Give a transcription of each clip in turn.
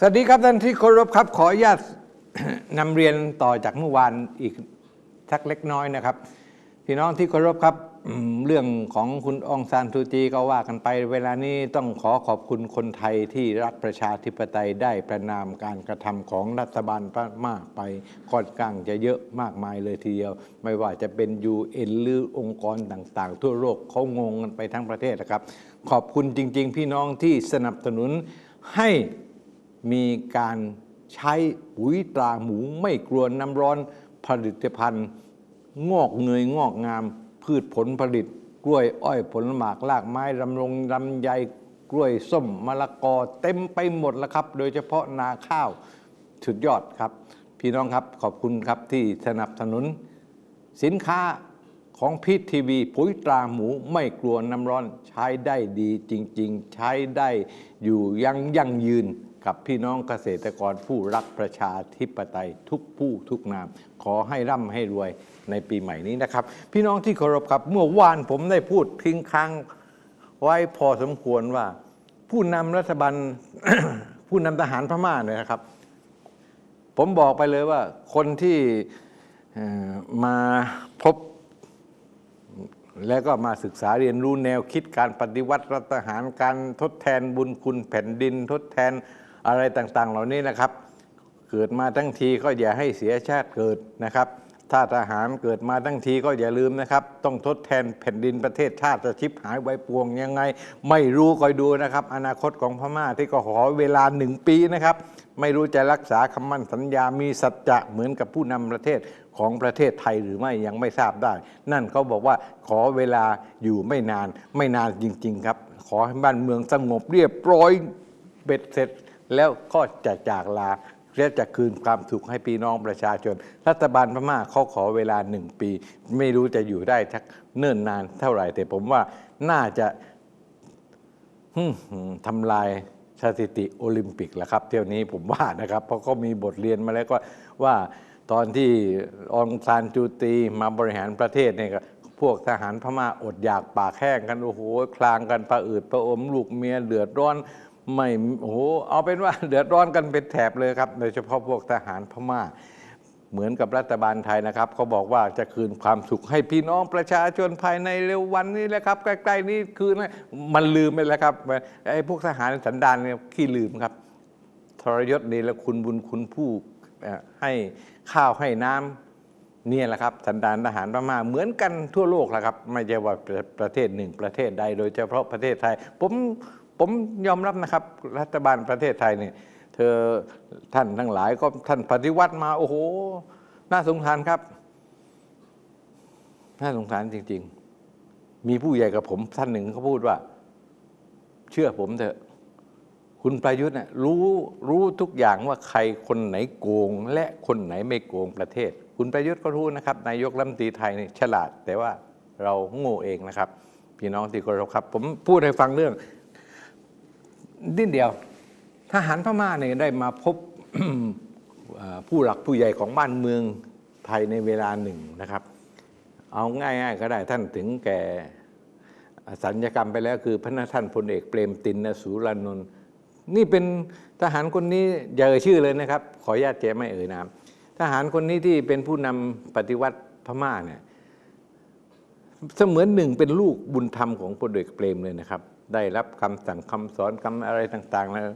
สวัสดีครับท่านที่เคารพครับขออนุญาตนำเรียนต่อจากเมื่อวานอีกสักเล็กน้อยนะครับ พี่น้องที่เคารพครับเรื่องของคุณองซานซูจีก็ว่ากันไป เวลานี้ต้องขอขอบคุณคนไทยที่รักประชาธิปไตยได้ประนามการกระทำของรัฐบาลพม่าไปค่อนข้างจะเยอะมากมายเลยทีเดียว ไม่ว่าจะเป็น UN หรือองค์กรต่างๆ ทั่วโลกเขางงกันไปทั้งประเทศนะครับ ขอบคุณจริง ๆ พี่น้องที่สนับสนุนให้ มีการใช้ปุ๋ยตราหมูไม่กลัวน้ำร้อนผลิตภัณฑ์ งอกเงยงอกงาม พืชผลผลิต กล้วยอ้อยผลหมากลากไม้ลำลงลำไยกล้วยส้มมะละกอเต็มไปหมดแล้วครับ โดยเฉพาะนาข้าวสุดยอดครับ พี่น้องครับขอบคุณครับที่สนับสนุน สินค้าของพีททีวีปุ๋ยตราหมูไม่กลัวน้ำร้อนใช้ได้ดีจริง ๆ ใช้ได้อยู่ยังยั่งยืน กับพี่น้องเกษตรกรผู้รักประชาธิปไตยทุกผู้ทุกนาม ขอให้ร่ำให้รวยในปีใหม่นี้นะครับ พี่น้องที่เคารพครับเมื่อวานผมได้พูดทิ้งค้างไว้พอสมควรว่า ผู้นำรัฐบาลผู้นำทหารพม่าเนี่ยนะครับ ผมบอกไปเลยว่าคนที่มาพบ แล้วก็มาศึกษาเรียนรู้แนวคิดการปฏิวัติรัฐประหารการทดแทนบุญคุณแผ่นดินทดแทน อะไรต่างๆ เหล่านี้นะครับ เกิดมาทั้งทีก็อย่าให้เสียชาติเกิดนะครับถ้าทหารเกิดมาทั้งทีก็อย่าลืมนะครับ ต้องทดแทนแผ่นดินประเทศชาติจะชิบหายไว้ปวงยังไง ไม่รู้คอยดูนะครับ อนาคตของพม่าที่ก็ขอเวลาหนึ่งปีนะครับ ไม่รู้จะรักษาคำมั่นสัญญามีสัจจะเหมือนกับผู้นำประเทศของประเทศไทยหรือไม่ยังไม่ทราบได้ นั่นเขาบอกว่าขอเวลาอยู่ไม่นานไม่นานจริง ๆ ครับ ขอให้บ้านเมืองสงบเรียบร้อยเบ็ดเสร็จ แล้วก็จะจากลาและจะคืนความสุขให้พี่น้องประชาชน รัฐบาลพม่าเขาขอเวลาหนึ่งปี ไม่รู้จะอยู่ได้ทักเนิ่นนานเท่าไหร่ แต่ผมว่าน่าจะทำลายสถิติโอลิมปิกแล้วครับ เที่ยวนี้ผมว่านะครับ เพราะเขามีบทเรียนมาแล้วก็ว่าตอนที่องซานจูตีมาบริหารประเทศเนี่ยพวกทหารพม่าอดอยากปากแห้งกัน โอ้โห คลางกันประอืดประอมลูกเมียเดือดร้อน ไม่โอ้โหเอาเป็นว่า เดือดร้อนกันเป็นแถบเลยครับ โดยเฉพาะพวกทหารพม่า เหมือนกับรัฐบาลไทยนะครับเขาบอกว่าจะคืนความสุขให้พี่น้องประชาชนภายในเร็ววันนี้แหละครับใกล้ๆนี้คืนนะมันลืมไปแล้วครับไอ้พวกทหารสันดานเนี่ยขี้ลืมครับ ทรยศนี่แล้วคุณบุญคุณผู้ให้ข้าวให้น้ำเนี่ยแหละครับสันดานทหารพม่าเหมือนกันทั่วโลกแหละครับ ไม่ใช่ว่าประเทศหนึ่งประเทศใดโดยเฉพาะประเทศไทย ผม ผมยอมรับนะครับ รัฐบาลประเทศไทยเนี่ยเธอท่านทั้งหลายก็ท่านปฏิวัติมา โอ้โห น่าสงสารครับ น่าสงสารจริง ๆ มีผู้ใหญ่กับผมท่านหนึ่งเขาพูดว่า เชื่อผมเถอะคุณประยุทธ์เนี่ยรู้รู้ทุกอย่างว่าใครคนไหนโกง และคนไหนไม่โกงประเทศ คุณประยุทธ์ก็รู้นะครับ นายกรัฐมนตรีไทยนี่ฉลาด แต่ว่าเราโง่เองนะครับ พี่น้องที่เคารพครับ ผมพูดให้ฟังเรื่อง นิดเดียว ทหารพม่าเนี่ยได้มาพบผู้หลักผู้ใหญ่ของบ้านเมืองไทยในเวลาหนึ่งนะครับ เอาง่ายๆก็ได้ท่านถึงแก่สัญญกรรมไปแล้วคือพระนท่านพลเอกเปรมตินสูรานนท์นี่เป็นทหารคนนี้อย่าเอ่ยชื่อเลยนะครับ ขออนุญาตแจไม่เอ่ยนามทหารคนนี้ที่เป็นผู้นำปฏิวัติพม่าเนี่ยเสมือนหนึ่งเป็นลูกบุญธรรมของพลเอกเปรมเลยนะครับ ได้รับคำสั่งคำสอนคำอะไรต่างๆแล้ว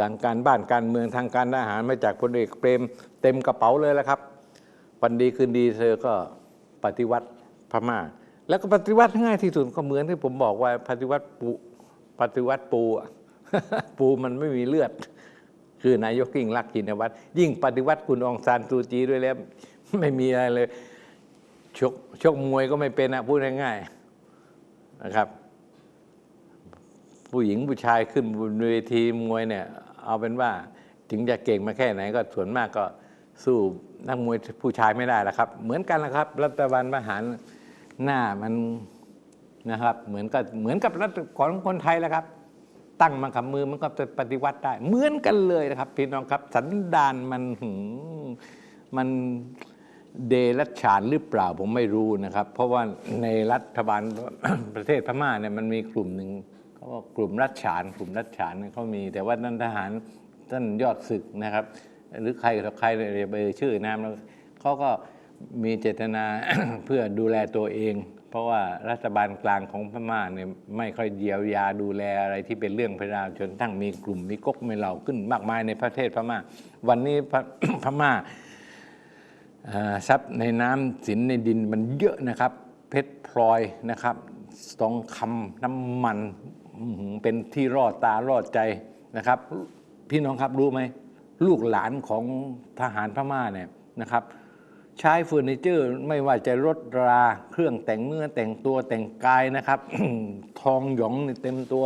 ทางการบ้านการเมืองทางการทหารมาจากพลเอกเปรมเต็มกระเป๋าเลยและครับ วันดีคืนดีเธอก็ปฏิวัติพม่า แล้วก็ปฏิวัติง่ายที่สุดก็เหมือนที่ผมบอกว่าปฏิวัติปูปฏิวัติปูอะปูมันไม่มีเลือด คือนายกยิ่งรักษณ์ชินวัตรยิ่งปฏิวัติคุณองซานซูจีด้วยแล้วไม่มีอะไรเลยชกชกมวยก็ไม่เป็นอะพูดง่ายๆนะครับ ผู้หญิงผู้ชายขึ้นบนเวทีมวยเนี่ย เอาเป็นว่าถึงจะเก่งมาแค่ไหนก็ส่วนมากก็สู้นักมวยผู้ชายไม่ได้ละครับ เหมือนกันนะครับ รัฐบาลทหารหน้ามันนะครับ เหมือนกับเหมือนกับรัฐของคนไทยแหละครับ ตั้งมากับมือมันก็จะปฏิวัติได้ เหมือนกันเลยนะครับ พี่น้องครับ สันดานมันมันเดรัจฉานหรือเปล่าผมไม่รู้นะครับ เพราะว่าในรัฐบาลประเทศพม่าเนี่ยมันมีกลุ่มหนึ่ง เขาว่ากลุ่มรัฐฉานกลุ่มรัฐฉานเขามี แต่ว่านั่นทหารท่านยอดศึกนะครับ หรือใครต่อใครเลยไปชื่อนามแล้วเขาก็มีเจตนาเพื่อดูแลตัวเอง เพราะว่ารัฐบาลกลางของพม่าเนี่ยไม่ค่อยเยียวยาดูแลอะไรที่เป็นเรื่องประชาชนทั้งมีกลุ่มมีก๊กมีเหล่าขึ้นมากมายในประเทศพม่า วันนี้พม่าทรัพย์ในน้ำสินในดินมันเยอะนะครับ เพชรพลอยนะครับทองคำน้ำมัน เป็นที่รอดตารอดใจนะครับ พี่น้องครับรู้ไหม ลูกหลานของทหารพม่าเนี่ยนะครับ ใช้เฟอร์นิเจอร์ไม่ว่าจะรถราเครื่องแต่งเนื้อแต่งตัวแต่งกายนะครับ ทองหยองเต็มตัว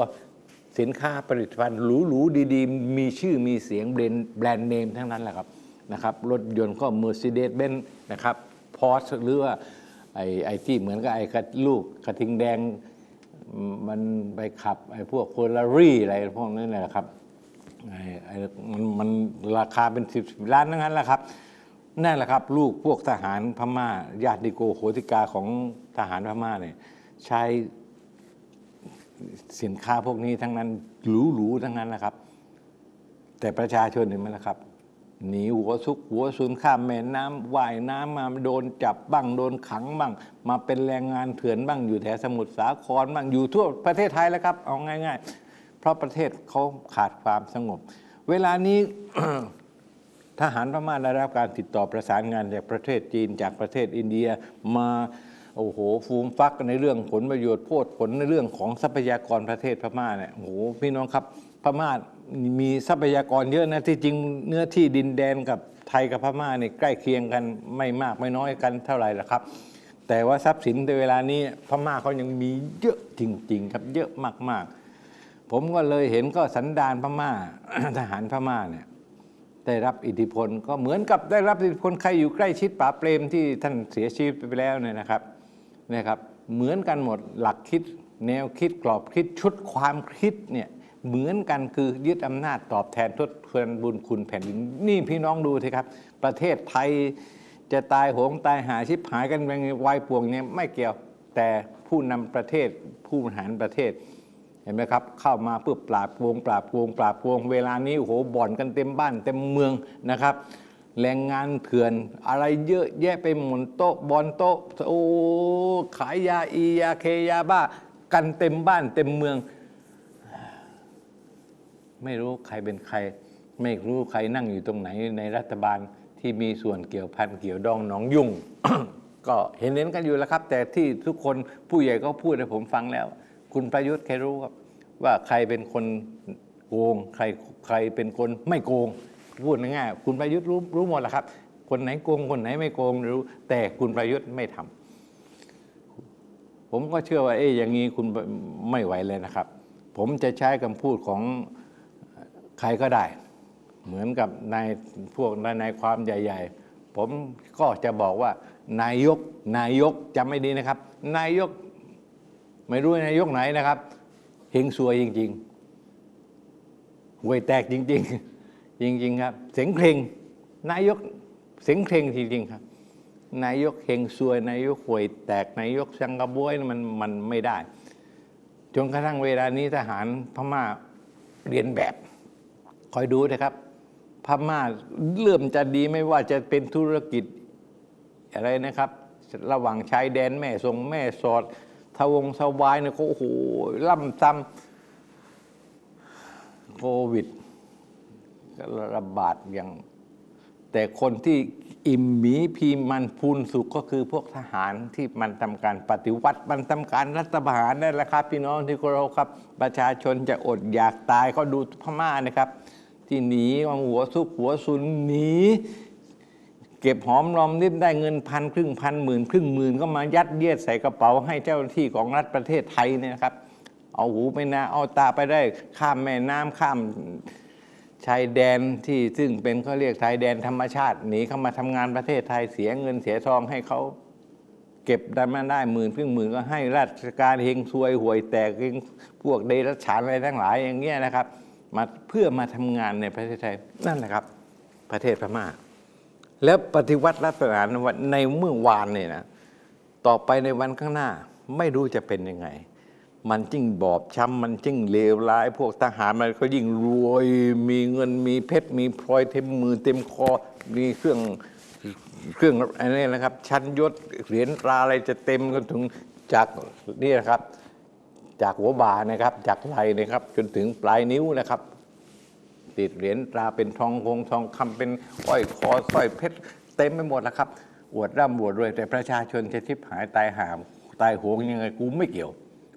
สินค้าผลิตภัณฑ์หรูๆดีๆ มีชื่อมีเสียงแบรนด์แบรนด์เนมทั้งนั้นแหละครับนะครับ รถยนต์ก็ Mercedes-Benz นะครับพอร์ชหรือว่าไอ้ไอ้ที่เหมือนกับไอ้กระลูกกระทิงแดง มันไปขับไอ้พวกเฟอร์รารี่อะไรพวกนั้นแหละครับไอ้ไอ้มันมันราคาเป็นสิบล้านทั้งนั้นแหละครับนั่นแหละครับ ลูกพวกทหารพม่า ญาติโกโหติกาของทหารพม่าเนี่ยใช้สินค้าพวกนี้ทั้งนั้นหรูๆทั้งนั้นแหละครับ แต่ประชาชนเห็นไหมล่ะครับ หนีหัวซุกหัวซุนข้ามแม่น้ำว่ายน้ำมาโดนจับบ้างโดนขังบ้าง มาเป็นแรงงานเถื่อนบ้างอยู่แถวสมุทรสาครบ้างอยู่ทั่วประเทศไทยแล้วครับเอาง่าย ๆ เพราะประเทศเขาขาดความสงบ เวลานี้ทหารพม่าได้รับการติดต่อประสานงานจากประเทศจีนจากประเทศอินเดียมาโอ้โหฟูมฟักในเรื่องผลประโยชน์โพดผลในเรื่องของทรัพยากรประเทศพม่าเนี่ยโอ้โหพี่น้องครับพม่า มีทรัพยากรเยอะนะที่จริงเนื้อที่ดินแดนกับไทยกับพม่าเนี่ยใกล้เคียงกันไม่มากไม่น้อยกันเท่าไหร่ละครับ แต่ว่าทรัพย์สินในเวลานี้พม่าเขายังมีเยอะจริง ๆ ครับเยอะมากๆ ผมก็เลยเห็นก็สันดานพม่าทหารพม่าเนี่ยได้รับอิทธิพลก็เหมือนกับได้รับอิทธิพลใครอยู่ใกล้ชิดป๋าเปรมที่ท่านเสียชีวิตไปแล้วเนี่ยนะครับนะครับ เหมือนกันหมดหลักคิดแนวคิดกรอบคิดชุดความคิดเนี่ย เหมือนกันคือยึดอำนาจตอบแทนทดแทนบุญคุณแผ่นดิน นี่พี่น้องดูสิครับ ประเทศไทยจะตายโหงตายหาชิบหายกันเป็นวายป่วงเนี่ยไม่เกี่ยวแต่ผู้นำประเทศผู้บริหารประเทศเห็นไหมครับ เข้ามาเพื่อปราบโกงปราบโกงปราบโกงเวลานี้โอ้โหบ่อนกันเต็มบ้านเต็มเมืองนะครับแรงงานเถื่อนอะไรเยอะแยะไปหมดโต๊ะบอลโต๊ะโอ้ขายยาอียาเคยาบ้า กันเต็มบ้านเต็มเมือง ไม่รู้ใครเป็นใคร ไม่รู้ใครนั่งอยู่ตรงไหนในรัฐบาลที่มีส่วนเกี่ยวพันเกี่ยวดองหนองยุ่ง ก็เห็นเห็นกันอยู่แล้วครับ แต่ที่ทุกคนผู้ใหญ่ก็พูดให้ผมฟังแล้ว คุณประยุทธ์ใครรู้ครับ ว่าใครเป็นคนโกง ใครใครเป็นคนไม่โกง พูดง่ายๆคุณประยุทธ์รู้รู้หมดแหละครับ คนไหนโกงคนไหนไม่โกงรู้ แต่คุณประยุทธ์ไม่ทำผมก็เชื่อว่าเอ๊ะอย่างนี้คุณไม่ไหวเลยนะครับ ผมจะใช้คำพูดของ ใครก็ได้ เหมือนกับนายพวกนายความใหญ่ ๆ ผมก็จะบอกว่านายกนายกจำไม่ดีนะครับ นายกไม่รู้นายกไหนนะครับเฮงซวยจริงๆห่วยแตกจริง ๆ จริง ๆ ครับ เสียงเพลงนายกเสียงเพลงจริงๆครับ นายกเฮงซวย นายกห่วยแตกนายกสังกะบวยมันมันไม่ได้จนกระทั่งเวลานี้ทหารพม่าเรียนแบบ คอยดูนะครับ พม่าเริ่มจะดีไม่ว่าจะเป็นธุรกิจอะไรนะครับ ระหว่างชายแดนแม่ทรงแม่สอดทวงสวายเนี่ยเขาโอ้โหล่ำซ้ำโควิดระบาดอย่าง แต่คนที่อิ่มหมีพีมันพูนสุขก็คือพวกทหารที่มันทำการปฏิวัติมันทำการรัฐประหารนั่นแหละครับ พี่น้องที่เคารพครับ ประชาชนจะอดอยากตายเขาดูพม่านะครับ ที่หนีมาหัวซุกหัวซุนหนีเก็บหอมรอมริบได้เงินพันครึ่งพันหมื่นครึ่งหมื่นก็มายัดเยียดใส่กระเป๋าให้เจ้าหน้าที่ของรัฐประเทศไทยเนี่ยนะครับ เอาหูไปนาเอาตาไปได้ข้ามแม่น้ำข้ามชายแดนที่ซึ่งเป็นเขาเรียกชายแดนธรรมชาติหนีเข้ามาทำงานประเทศไทยเสียเงินเสียทองให้เขาเก็บได้มาได้หมื่นครึ่งหมื่นก็ให้ราชการเฮงซวยหวยแตกพวกเดรัจฉานอะไรทั้งหลายอย่างเงี้ยนะครับ มาเพื่อมาทำงานในประเทศไทยนั่นแหละครับ ประเทศพม่า แล้วปฏิวัติรัฐประหารในเมื่อวานเนี่ยนะต่อไปในวันข้างหน้าไม่รู้จะเป็นยังไง มันยิ่งบอบช้ำมันยิ่งเลวร้าย พวกทหารมันก็ยิ่งรวย มีเงินมีเพชรมีพลอยเต็มมือเต็มคอมีเครื่องเครื่องอะไรนี่นะครับ ชั้นยศเหรียญตราอะไรจะเต็มกันถึงจากนี่นะครับ จากหัวบ่านะครับ จากไหล่นะครับ จนถึงปลายนิ้วนะครับ ติดเหรียญตราเป็นทองคงทองคำเป็นอ้อยคอสร้อยเพชรเต็มไปหมดแล้วครับอวดร่ำอวดรวยแต่ประชาชนจะทิพหายตายหามตายโหงยังไงกูไม่เกี่ยว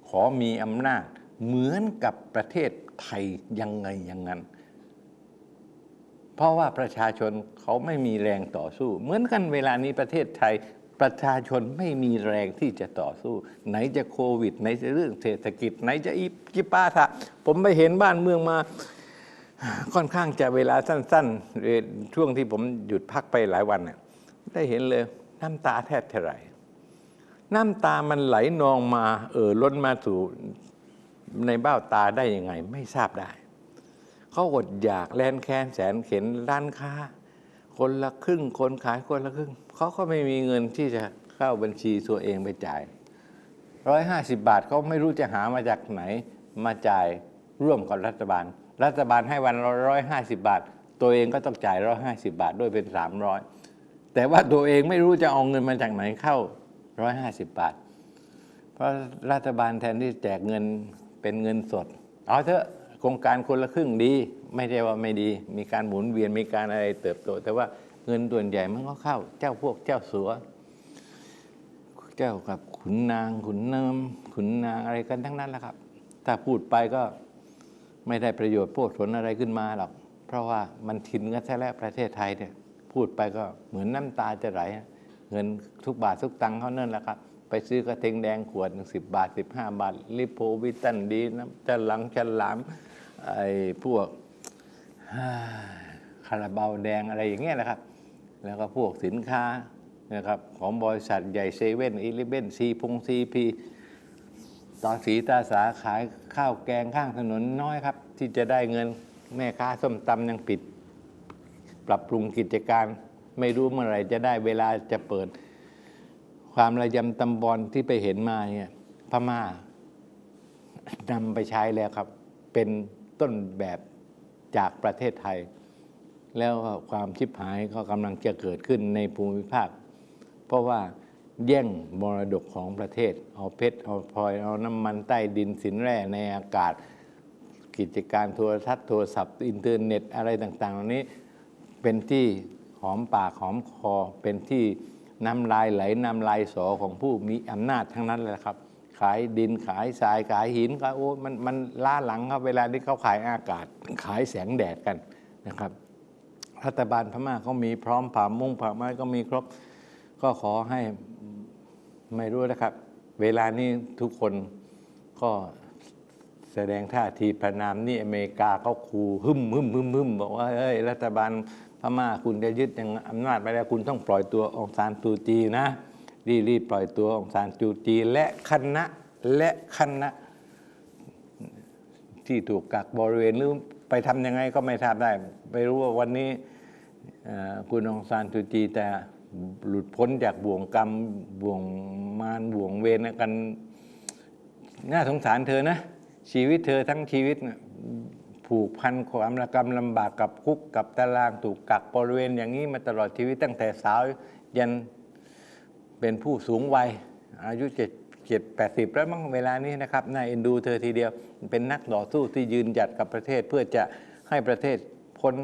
ขอมีอำนาจเหมือนกับประเทศไทยยังไงย่างนั้น เพราะว่าประชาชนเขาไม่มีแรงต่อสู้ เหมือนกันเวลานี้ประเทศไทย ประชาชนไม่มีแรงที่จะต่อสู้ ไหนจะโควิด ไหนจะเรื่องเศรษฐกิจ ไหนจะอีกิป้าทะผมไปเห็นบ้านเมืองมา ค่อนข้างจะเวลาสั้นๆ ช่วงที่ผมหยุดพักไปหลายวันน่ะได้เห็นเลยน้ำตาแทบจะไหลน้ำตามันไหลนองมา เออล้นมาสู่ในเบ้าตาได้ยังไง ไม่ทราบได้ เขาอดอยากแลนแค้นแสนเข็นร้านค้า คนละครึ่ง คนขายคนละครึ่งเขาก็ไม่มีเงินที่จะเข้าบัญชีตัวเองไปจ่ายร้อยห้าสิบบาทเขาไม่รู้จะหามาจากไหนมาจ่ายร่วมกับรัฐบาล รัฐบาลให้วันร้อยห้าสิบบาท ตัวเองก็ต้องจ่ายร้อยห้าสิบาทด้วยเป็นสามร้อยแต่ว่าตัวเองไม่รู้จะเอาเงินมาจากไหนเข้าร้อยห้าสิบบาท เพราะรัฐบาลแทนที่แจกเงินเป็นเงินสด เอาเถอะโครงการคนละครึ่งดี ไม่ใช่ว่าไม่ดีมีการหมุนเวียนมีการอะไรเติบโต แต่ว่าเงินส่วนใหญ่มันก็เข้า เจ้าพวกเจ้าสัว เจ้ากับขุนนางขุนเนิมขุนนางอะไรกันทั้งนั้นแหละครับ ถ้าพูดไปก็ไม่ได้ประโยชน์โพดผลอะไรขึ้นมาหรอกเพราะว่ามันทินกันแท้แล้วประเทศไทยเนี่ยพูดไปก็เหมือนน้ำตาจะไหลเงินทุกบาททุกตังค์เขานั่นแหละครับ ไปซื้อกระเทงแดงขวดสิบบาทสิบห้าบาท ลิโพวิตันดีน้ำจะหลังฉลามไอ้พวก คาราบาวแดงอะไรอย่างเงี้ยนะครับ แล้วก็พวกสินค้านะครับของบริษัทใหญ่เซเว่นอีเลเว่นซีพงซีพีตาสีตาสาขายข้าวแกงข้างถนนน้อยครับ ที่จะได้เงินแม่ค้าส้มตำยังปิด ปรับปรุงกิจการ ไม่รู้เมื่อไหร่จะได้เวลาจะเปิด ความระยำตำบอลที่ไปเห็นมาเนี่ยพม่านำไปใช้แล้วครับ เป็นต้นแบบ จากประเทศไทย แล้วความชิบหายก็กำลังจะเกิดขึ้นในภูมิภาค เพราะว่าแย่งมรดกของประเทศ เอาเพชรเอาพลอยเอาน้ำมันใต้ดินสินแร่ในอากาศ กิจการโทรทัศน์โทรศัพท์อินเทอร์เน็ตอะไรต่างๆเหล่านี้เป็นที่หอมปากหอมคอเป็นที่น้ำลายไหลน้ำลายสอของผู้มีอำนาจทั้งนั้นเลยครับ ขายดินขายทรายขายหินขายโอ้มันมันล้าหลังครับเวลาที่เขาขายอากาศ ขายแสงแดดกันนะครับรัฐบาลพม่าเขามีพร้อมผ่ามุ่งผ่าไม้ก็มีครบ ก็ขอให้ไม่รู้นะครับ เวลานี้ทุกคนก็แสดงท่าทีประนามนี่อเมริกาเขาคูหึมหึมหึมหึมบอกว่าเอ้ยรัฐบาลพม่าคุณจะยึดยังอำนาจไปแล้วคุณต้องปล่อยตัวองซานซูจีนะ รีบรีปล่อยตัวองซานซูจีและคณะและคณะ ที่ถูกกักบริเวณหรือไปทำยังไงก็ไม่ทราบได้ ไม่รู้ว่าวันนี้คุณองซานซูจีแต่หลุดพ้นจากบ่วงกรรมบ่วงมารบ่วงเวรกัน น่าสงสารเธอนะ ชีวิตเธอทั้งชีวิตผูกพันความระกำลำบากกับคุกกับตารางถูกกักบริเวณอย่างนี้มาตลอดชีวิตตั้งแต่สาวยัน เป็นผู้สูงวัยอายุเจ็ดเจ็ดแปดสิบแล้วมั้งเวลานี้นะครับน่าเอ็นดูเธอทีเดียวเป็นนักต่อสู้ที่ยืนหยัดกับประเทศเพื่อจะให้ประเทศพ้น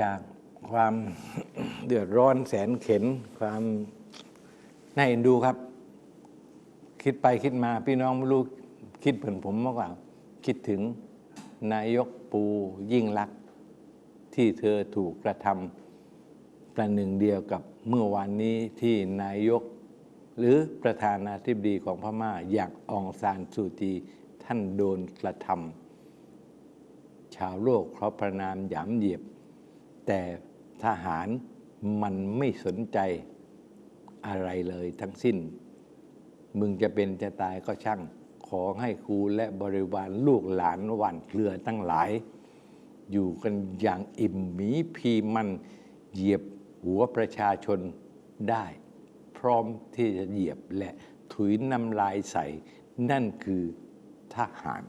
จากความเดือดร้อนแสนเข็นความน่าเอ็นดูครับ คิดไปคิดมาพี่น้องไม่รู้คิดเหมือนผมมากกว่า คิดถึงนายกปูยิ่งลักษณ์ที่เธอถูกกระทำประหนึ่งเดียวกับ เมื่อวานนี้ที่นายก หรือประธานาธิบดีของพม่าอย่างองซานซูจีท่านโดนกระทำชาวโลกเขาประนามหยามเหยียบ แต่ทหารมันไม่สนใจอะไรเลยทั้งสิ้น มึงจะเป็นจะตายก็ช่าง ขอให้ครูและบริวารลูกหลานหวันเครือตั้งหลาย อยู่กันอย่างอิ่มหมีพีมันเหยียบ หัวประชาชนได้ พร้อมที่จะเหยียบและถุยน้ำลายใส่ นั่นคือทหาร